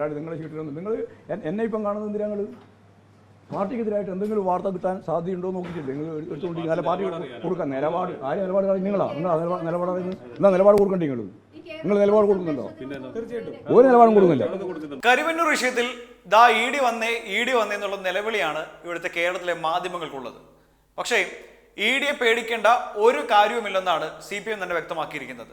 അല്ലാണ്ട് നിങ്ങളെ ചീട്ടിലൊന്നും നിങ്ങൾ എന്നെ ഇപ്പം കാണുന്നത് എന്തിനാ നിങ്ങൾ പാർട്ടിക്കെതിരായിട്ട് എന്തെങ്കിലും വാർത്ത കിട്ടാൻ സാധ്യതയുണ്ടോ നോക്കിയിട്ടില്ല? നിങ്ങൾ എടുത്തുകൊണ്ടിരിക്കുക. അല്ല പാർട്ടി കൊടുക്കാൻ നിലപാട് ആര് നിലപാട് നിങ്ങളാ. നിങ്ങൾ നിലപാട് എന്നാ നിലപാട് കൊടുക്കണ്ടേ നിങ്ങൾ നിങ്ങൾ നിലപാട് കൊടുക്കുന്നുണ്ടോ? ഒരു നിലപാടും കൊടുക്കുന്നില്ല. കരുവന്നൂർ വിഷയത്തിൽ ദാ ഇ ഡി വന്നേ ഇ ഡി വന്നേ എന്നുള്ള നിലവിളിയാണ് ഇവിടുത്തെ കേരളത്തിലെ മാധ്യമങ്ങൾക്കുള്ളത്. പക്ഷേ ഇ ഡിയെ പേടിക്കേണ്ട ഒരു കാര്യവുമില്ലെന്നാണ് സി പി എം തന്നെ വ്യക്തമാക്കിയിരിക്കുന്നത്.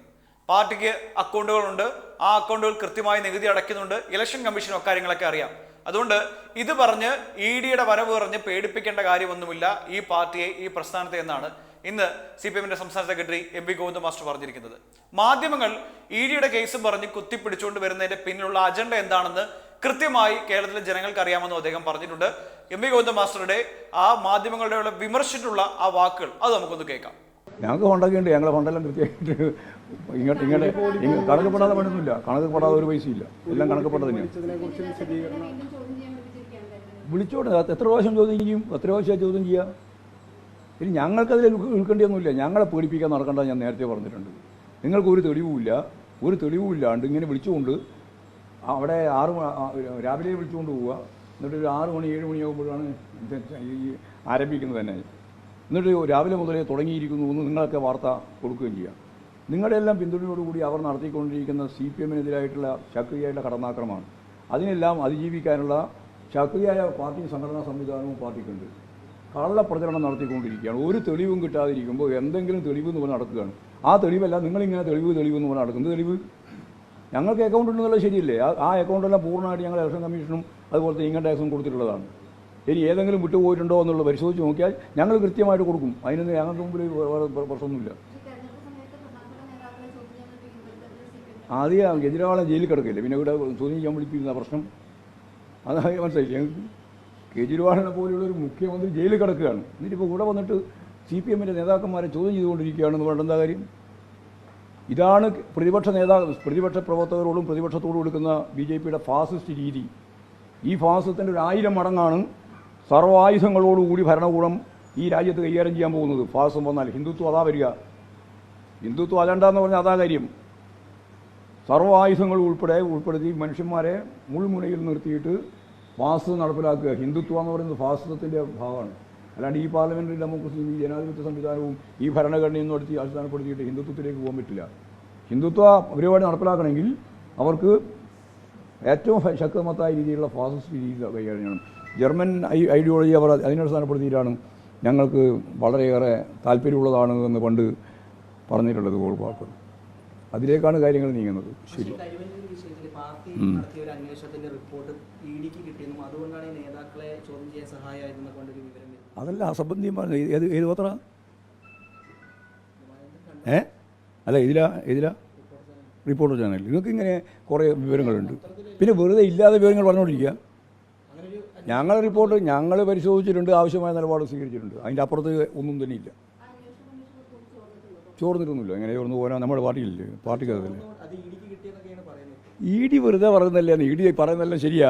പാർട്ടിക്ക് അക്കൗണ്ടുകളുണ്ട്. ആ അക്കൗണ്ടുകൾ കൃത്യമായി നികുതി അടയ്ക്കുന്നുണ്ട്. ഇലക്ഷൻ കമ്മീഷൻ കാര്യങ്ങളൊക്കെ അറിയാം. അതുകൊണ്ട് ഇത് പറഞ്ഞ് ഇ ഡിയുടെ വരവ് പറഞ്ഞ് പേടിപ്പിക്കേണ്ട കാര്യമൊന്നുമില്ല ഈ പാർട്ടിയെ ഈ പ്രസ്ഥാനത്തെ എന്നാണ് ഇന്ന് സി പി എമ്മിന്റെ സംസ്ഥാന secretary M P Govinda master പറഞ്ഞിരിക്കുന്നത്. മാധ്യമങ്ങൾ ഇ ഡിയുടെ കേസ് പറഞ്ഞ് കുത്തിപ്പിടിച്ചുകൊണ്ട് വരുന്നതിന്റെ പിന്നിലുള്ള അജണ്ട എന്താണെന്ന് കൃത്യമായി കേരളത്തിലെ ജനങ്ങൾക്ക് അറിയാമെന്നും അദ്ദേഹം പറഞ്ഞിട്ടുണ്ട്. എം പി ഗോവിന്ദ മാസ്റ്ററുടെ ആ മാധ്യമങ്ങളുടെ വിമർശിച്ചിട്ടുള്ള ആ വാക്കുകൾ അത് നമുക്കൊന്ന് കേൾക്കാം. ഞങ്ങൾക്ക് ഫണ്ടൊക്കെ ഉണ്ട്. ഞങ്ങളെ ഫണ്ടെല്ലാം കൃത്യമായിട്ട് ഇങ്ങോട്ട് ഇങ്ങോട്ട് ഇങ്ങ- കണക്കപ്പെടാതെ പണിയൊന്നുമില്ല. കണക്കപ്പെടാതെ ഒരു പൈസയില്ല എല്ലാം കണക്കപ്പെട്ടത് തന്നെയാണ്. വിളിച്ചോട്ടെ. എത്ര പ്രാവശ്യം ചോദ്യം ചെയ്യും? എത്ര പ്രാവശ്യം ചോദ്യം ചെയ്യാം? ഇനി ഞങ്ങൾക്കതിൽ ഉൾ- ഉൾക്കേണ്ടിയൊന്നുമില്ല. ഞങ്ങളെ പേടിപ്പിക്കാൻ നടക്കേണ്ട ഞാൻ നേരത്തെ പറഞ്ഞിട്ടുണ്ട്. നിങ്ങൾക്ക് ഒരു തെളിവുമില്ല. ഒരു തെളിവുമില്ലാണ്ട് ഇങ്ങനെ വിളിച്ചുകൊണ്ട് അവിടെ ആറ് രാവിലെ വിളിച്ചുകൊണ്ട് പോവുക. എന്നിട്ട് ഒരു ആറ് മണി ഏഴ് മണിയാകുമ്പോഴാണ് ഈ ആരംഭിക്കുന്നത് തന്നെ. എന്നിട്ട് രാവിലെ മുതലേ തുടങ്ങിയിരിക്കുന്നു എന്ന് നിങ്ങളൊക്കെ വാർത്ത കൊടുക്കുകയും ചെയ്യാം. നിങ്ങളുടെ എല്ലാം പിന്തുണയോടുകൂടി അവർ നടത്തിക്കൊണ്ടിരിക്കുന്ന സി പി എമ്മിനെതിരായിട്ടുള്ള ശക്തിയായിട്ടുള്ള കടന്നാക്രമമാണ്. അതിനെല്ലാം അതിജീവിക്കാനുള്ള ശക്തിയായ പാർട്ടി സംഘടനാ സംവിധാനവും പാർട്ടിക്കുണ്ട്. കള്ളപ്രചരണം നടത്തിക്കൊണ്ടിരിക്കുകയാണ്. ഒരു തെളിവും കിട്ടാതിരിക്കുമ്പോൾ എന്തെങ്കിലും തെളിവ് എന്ന് പറഞ്ഞ് നടക്കുകയാണ്. ആ തെളിവല്ല നിങ്ങളിങ്ങനെ തെളിവ് തെളിവ് എന്ന് പറഞ്ഞ് നടക്കുന്നത് തെളിവ്? ഞങ്ങൾക്ക് അക്കൗണ്ട് ഉണ്ടെന്നുള്ളത് ശരിയല്ലേ? ആ അക്കൗണ്ടെല്ലാം പൂർണമായിട്ട് ഞങ്ങൾ ഇലക്ഷൻ കമ്മീഷനും അതുപോലത്തെ ഇൻകം ടാക്സും കൊടുത്തിട്ടുള്ളതാണ്. ഇനി ഏതെങ്കിലും വിട്ടുപോയിട്ടുണ്ടോ എന്നുള്ളത് പരിശോധിച്ച് നോക്കിയാൽ ഞങ്ങൾ കൃത്യമായിട്ട് കൊടുക്കും. അതിനൊന്നും ഞങ്ങൾക്ക് മുമ്പിൽ പ്രശ്നമൊന്നുമില്ല. ആദ്യം കെജ്രിവാളെ ജയിലിൽ കിടക്കില്ല? പിന്നെ ഇവിടെ ചോദ്യം ചെയ്യാൻ വിളിപ്പിക്കുന്ന പ്രശ്നം. അതായത് മനസ്സിലായി ഞങ്ങൾക്ക് കെജ്രിവാളിനെ പോലെയുള്ള ഒരു മുഖ്യമന്ത്രി ജയിലിൽ കിടക്കുകയാണ്. എന്നിട്ട് എന്നിട്ടിപ്പോൾ ഇവിടെ വന്നിട്ട് സി പി എമ്മിന്റെ നേതാക്കന്മാരെ ചോദ്യം ചെയ്തുകൊണ്ടിരിക്കുകയാണെന്ന് പറഞ്ഞ എന്താ കാര്യം? ഇതാണ് പ്രതിപക്ഷ നേതാവ് പ്രതിപക്ഷ പ്രവർത്തകരോടും പ്രതിപക്ഷത്തോടും കൊടുക്കുന്ന ബി ജെ പിയുടെ ഫാസിസ്റ്റ് രീതി. ഈ ഫാസിസത്തിന്റെ ഒരു ആയിരം മടങ്ങാണ് സർവായുധങ്ങളോടുകൂടി ഭരണകൂടം ഈ രാജ്യത്ത് കൈകാര്യം ചെയ്യാൻ പോകുന്നത്. ഫാസം വന്നാൽ ഹിന്ദുത്വം അതാ വരിക. ഹിന്ദുത്വം അജണ്ട എന്ന് പറഞ്ഞാൽ അതാ കാര്യം. സർവായുധങ്ങൾ ഉൾപ്പെടെ ഉൾപ്പെടുത്തി മനുഷ്യന്മാരെ മുൾമുനയിൽ നിർത്തിയിട്ട് ഫാസിസം നടപ്പിലാക്കുക. ഹിന്ദുത്വം എന്ന് പറയുന്നത് ഫാസിസത്തിന്റെ ഭാഗമാണ്. അല്ലാണ്ട് ഈ പാർലമെന്ററി ഡെമോക്രസിയും ഈ ജനാധിപത്യ സംവിധാനവും ഈ ഭരണഘടനയും നടത്തി അടിസ്ഥാനപ്പെടുത്തിയിട്ട് ഹിന്ദുത്വത്തിലേക്ക് പോകാൻ പറ്റില്ല. ഹിന്ദുത്വ പരിപാടി നടപ്പിലാക്കണമെങ്കിൽ അവർക്ക് ഏറ്റവും ശക്തമത്തായ രീതിയിലുള്ള ഫാസിസ്റ്റ് രീതി കൈകാര്യം ചെയ്യണം. ജർമ്മൻ ഐ ഐഡിയോളജി അവർ അതിനടിസ്ഥാനപ്പെടുത്തിയിട്ടാണ് ഞങ്ങൾക്ക് വളരെയേറെ താല്പര്യമുള്ളതാണ് എന്ന് പണ്ട് പറഞ്ഞിട്ടുള്ളത് ഗോൾപാർക്ക് അതിലേക്കാണ് കാര്യങ്ങൾ നീങ്ങുന്നത്. ശരി. അതല്ല അസംബന്ധിയും പറഞ്ഞു ഏത് ഏത് പത്ര? ഏ? അല്ല ഇതിലാ ഇതിലാ റിപ്പോർട്ടർ ചാനൽ നിങ്ങൾക്ക് ഇങ്ങനെ കുറേ വിവരങ്ങളുണ്ട്. പിന്നെ വെറുതെ ഇല്ലാതെ വിവരങ്ങൾ പറഞ്ഞുകൊണ്ടിരിക്കുക. ഞങ്ങൾ റിപ്പോർട്ട് ഞങ്ങൾ പരിശോധിച്ചിട്ടുണ്ട് ആവശ്യമായ നിലപാട് സ്വീകരിച്ചിട്ടുണ്ട്. അതിന്റെ അപ്പുറത്ത് ഒന്നും തന്നെ ഇല്ല. ചോർന്നിട്ടൊന്നുമില്ല. എങ്ങനെ ചോർന്ന് പോകാൻ നമ്മുടെ പാർട്ടിയില്ലേ പാർട്ടിക്കകത്തല്ലേ? ഇ ഡി വെറുതെ പറയുന്നല്ലേ ഇ ഡി പറയുന്നതെല്ലാം ശരിയാ.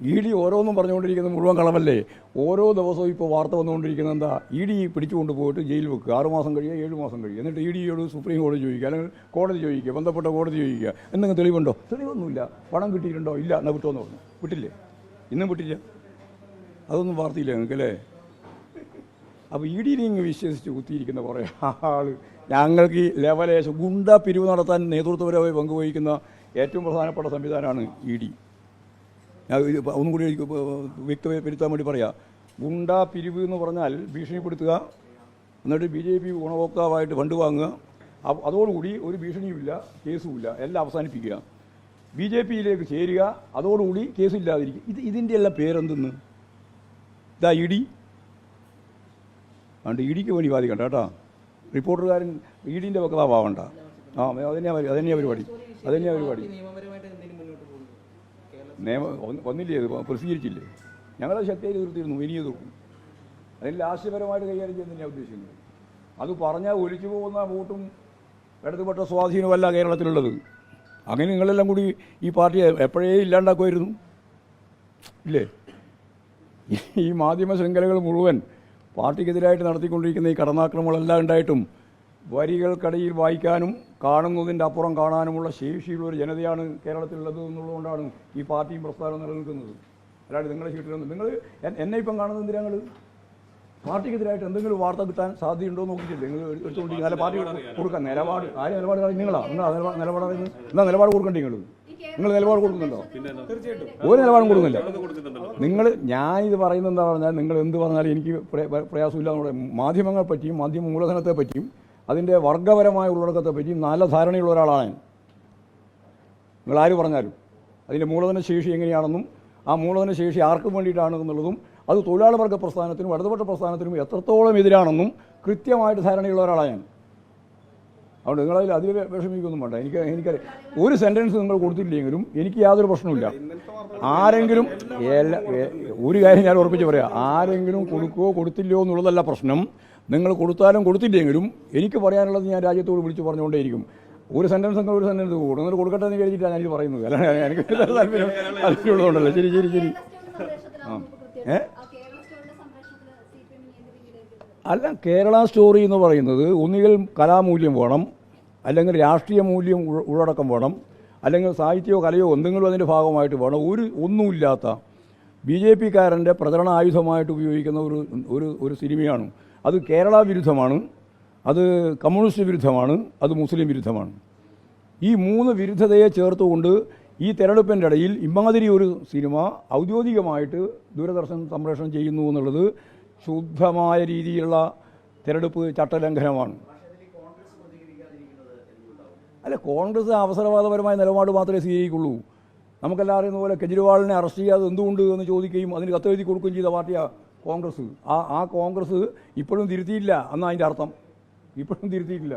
ഇ ഡി ഓരോന്നും പറഞ്ഞുകൊണ്ടിരിക്കുന്നത് മുഴുവൻ കളവല്ലേ ഓരോ ദിവസവും ഇപ്പോൾ വാർത്ത വന്നുകൊണ്ടിരിക്കുന്നത് എന്താ? ഇ ഡി പിടിച്ചുകൊണ്ട് പോയിട്ട് ജയിലിൽ വെക്കുക. ആറ് മാസം കഴിയുക ഏഴ് മാസം കഴിയുക. എന്നിട്ട് ഇ ഡിയോട് സുപ്രീം കോടതി ചോദിക്കുക. അല്ലെങ്കിൽ കോടതി ചോദിക്കുക ബന്ധപ്പെട്ട കോടതി ചോദിക്കുക. എന്തെങ്കിലും തെളിവുണ്ടോ? തെളിവൊന്നുമില്ല. പണം കിട്ടിയിട്ടുണ്ടോ? ഇല്ല എന്നാൽ വിട്ടോന്ന് പറഞ്ഞു. വിട്ടില്ലേ? ഇന്നും വിട്ടില്ല? അതൊന്നും വാർത്തയില്ല നിങ്ങൾക്ക് അല്ലേ? അപ്പോൾ ഇ ഡിയിൽ ഇങ്ങ് വിശ്വസിച്ച് കുത്തിയിരിക്കുന്ന കുറേ ആൾ ഞങ്ങൾക്ക് ഈ ലെവലേശം ഗുണ്ട പിരിവ് നടത്താൻ നേതൃത്വപരമായി പങ്കുവഹിക്കുന്ന ഏറ്റവും പ്രധാനപ്പെട്ട സംവിധാനമാണ് ഇ ഡി. ഞാൻ ഒന്നും കൂടി എനിക്ക് വ്യക്തമായി വ്യക്തപ്പെടുത്താൻ വേണ്ടി പറയാം. ഗുണ്ട പിരിവ് എന്ന് പറഞ്ഞാൽ ഭീഷണിപ്പെടുത്തുക എന്നിട്ട് ബി ജെ പി ഗുണഭോക്താവായിട്ട് ഫണ്ട് വാങ്ങുക. അതോടുകൂടി ഒരു ഭീഷണിയുമില്ല കേസുമില്ല. എല്ലാം അവസാനിപ്പിക്കുക. ബി ജെ പിയിലേക്ക് ചേരുക അതോടുകൂടി കേസില്ലാതിരിക്കുക. ഇത് ഇതിന്റെ എല്ലാം പേരെന്തെന്ന്? ഇതാ ഇ ഡി. അതുകൊണ്ട് ഇ ഡിക്ക് വേണ്ടി വാദിക്കണ്ട കേട്ടോ. റിപ്പോർട്ടുകാരൻ ഇ ഡിന്റെ വക്താവണ്ട ആ അതന്നെയാ അതന്നെയാ പരിപാടി. അതന്നെയാ പരിപാടി ഈ നിയമപരമായിട്ട് എന്തെങ്കിലും മുന്നോട്ട് പോകുന്നു കേരളത്തിൽ നിയമം വന്നില്ലേ പ്രസിദ്ധീകരിച്ചില്ലേ? ഞങ്ങളത് ശക്തിയായി തീർത്തിരുന്നു ഇനി എതിർക്കും. അതിൽ ലാസ്യപരമായിട്ട് കൈകാര്യം ചെയ്യുന്ന ഞാൻ ഉദ്ദേശിക്കുന്നത്. അത് പറഞ്ഞാൽ ഒലിച്ചു പോകുന്ന വോട്ടും ഇടതുപെട്ട സ്വാധീനമല്ല കേരളത്തിലുള്ളത്. അങ്ങനെ നിങ്ങളെല്ലാം കൂടി ഈ പാർട്ടി എപ്പോഴേ ഇല്ലാണ്ടാക്കുമായിരുന്നു? ഇല്ലേ? ഈ മാധ്യമ ശൃംഖലകൾ മുഴുവൻ പാർട്ടിക്കെതിരായിട്ട് നടത്തിക്കൊണ്ടിരിക്കുന്ന ഈ കടന്നാക്രമങ്ങളെല്ലാം ഉണ്ടായിട്ടും വരികൾക്കിടയിൽ വായിക്കാനും കാണുന്നതിന്റെ അപ്പുറം കാണാനുമുള്ള ശേഷിയുള്ള ഒരു ജനതയാണ് കേരളത്തിലുള്ളത് എന്നുള്ളതുകൊണ്ടാണ് ഈ പാർട്ടിയും പ്രസ്ഥാനവും നിലനിൽക്കുന്നത്. അല്ലാണ്ട് നിങ്ങളെ ചീട്ടിലൊന്നും നിങ്ങൾ എന്നെ ഇപ്പം കാണുന്നത് എന്തിനാ നിങ്ങൾ പാർട്ടിക്കെതിരായിട്ട് എന്തെങ്കിലും വാർത്ത കിട്ടാൻ സാധ്യതയുണ്ടോ നോക്കിയിട്ടില്ലേ? നിങ്ങൾ എടുത്തുകൊണ്ടിരിക്കുക അല്ല പാർട്ടി കൊടുക്കാൻ? നിലപാട് ആര് നിലപാട് നിങ്ങളാണ് നിങ്ങൾ നിലപാട് പറയുന്നത് എന്നാ നിലപാട് കൊടുക്കണ്ടേ നിങ്ങൾ നിങ്ങൾ നിലപാട് കൊടുക്കുന്നുണ്ടോ? ഒരു നിലപാടും കൊടുക്കുന്നില്ല. നിങ്ങൾ ഞാൻ ഇത് പറയുന്നത് എന്താ പറഞ്ഞാൽ നിങ്ങൾ എന്ത് പറഞ്ഞാലും എനിക്ക് പ്ര- പ്ര- പ്രയാസമില്ല. മാധ്യമങ്ങളെ പറ്റിയും മാധ്യമ മൂലധനത്തെ പറ്റിയും അതിന്റെ വർഗപരമായ ഉള്ളടക്കത്തെ പറ്റിയും നല്ല ധാരണയുള്ള ഒരാളാണ് നിങ്ങൾ ആര് പറഞ്ഞാലും. അതിന്റെ മൂലധന ശേഷി എങ്ങനെയാണെന്നും ആ മൂലധന ശേഷി ആർക്കും വേണ്ടിയിട്ടാണ് എന്നുള്ളതും അത് തൊഴിലാളി വർഗ പ്രസ്ഥാനത്തിനും ഇടതുപക്ഷ പ്രസ്ഥാനത്തിനും എത്രത്തോളം എതിരാണെന്നും കൃത്യമായിട്ട് ധാരണയുള്ള ഒരാളാണ് ഞാൻ. അതുകൊണ്ട് നിങ്ങളതിൽ അതിൽ വിഷമിക്കൊന്നും വേണ്ട. എനിക്ക് എനിക്ക് ഒരു സെന്റൻസ് നിങ്ങൾ കൊടുത്തില്ലെങ്കിലും എനിക്ക് യാതൊരു പ്രശ്നവുമില്ല. ആരെങ്കിലും ഒരു കാര്യം ഞാൻ ഉറപ്പിച്ച് പറയാം. ആരെങ്കിലും കൊടുക്കുകയോ കൊടുത്തില്ലയോ എന്നുള്ളതല്ല പ്രശ്നം. നിങ്ങൾ കൊടുത്താലും കൊടുത്തില്ലെങ്കിലും എനിക്ക് പറയാനുള്ളത് ഞാൻ രാജ്യത്തോട് വിളിച്ച് പറഞ്ഞുകൊണ്ടേയിരിക്കും. ഒരു സെന്റൻസ് നിങ്ങൾ ഒരു സെന്റൻസ് കൂടും. നിങ്ങൾ കൊടുക്കട്ടെ എന്ന് വിചാരിച്ചിട്ടാണ് ഞാനിത് പറയുന്നത്. അല്ലാതെ എനിക്ക് താല്പര്യം താല്പര്യമുള്ളതുകൊണ്ടല്ലോ. ശരി ശരി ശരി. ആ. ഏ? അല്ല കേരള സ്റ്റോറി എന്ന് പറയുന്നത് ഒന്നുകിൽ കലാമൂല്യം വേണം അല്ലെങ്കിൽ രാഷ്ട്രീയ മൂല്യം ഉള്ള- ഉള്ളടക്കം വേണം അല്ലെങ്കിൽ സാഹിത്യമോ കലയോ എന്തെങ്കിലും അതിന്റെ ഭാഗമായിട്ട് വേണം. ഒരു ഒന്നുമില്ലാത്ത ബി ജെ പിക്കാരന്റെ പ്രചരണ ആയുധമായിട്ട് ഉപയോഗിക്കുന്ന ഒരു ഒരു ഒരു സിനിമയാണ് അത് കേരള വിരുദ്ധമാണ് അത് കമ്മ്യൂണിസ്റ്റ് വിരുദ്ധമാണ് അത് മുസ്ലിം വിരുദ്ധമാണ്. ഈ മൂന്ന് വിരുദ്ധതയെ ചേർത്തുകൊണ്ട് ഈ തെരഞ്ഞെടുപ്പിന്റെ ഇടയിൽ ഇമാതിരി ഒരു സിനിമ ഔദ്യോഗികമായിട്ട് ദൂരദർശൻ സംപ്രേഷണം ചെയ്യുന്നു എന്നുള്ളത് ശുദ്ധമായ രീതിയിലുള്ള തെരഞ്ഞെടുപ്പ് ചട്ടലംഘനമാണ്. അല്ല കോൺഗ്രസ് അവസരവാദപരമായ നിലപാട് മാത്രമേ സ്വീകരിക്കുള്ളൂ. നമുക്കെല്ലാം അറിയുന്ന പോലെ കെജ്രിവാളിനെ അറസ്റ്റ് ചെയ്യാതെ എന്തുകൊണ്ട് എന്ന് ചോദിക്കുകയും അതിന് കത്തെഴുതി കൊടുക്കുകയും ചെയ്ത പാർട്ടിയാണ് കോൺഗ്രസ്. ആ ആ കോൺഗ്രസ് ഇപ്പോഴും തിരുത്തിയില്ല എന്നാണ് അതിന്റെ അർത്ഥം? ഇപ്പോഴും തിരുത്തിയിട്ടില്ല.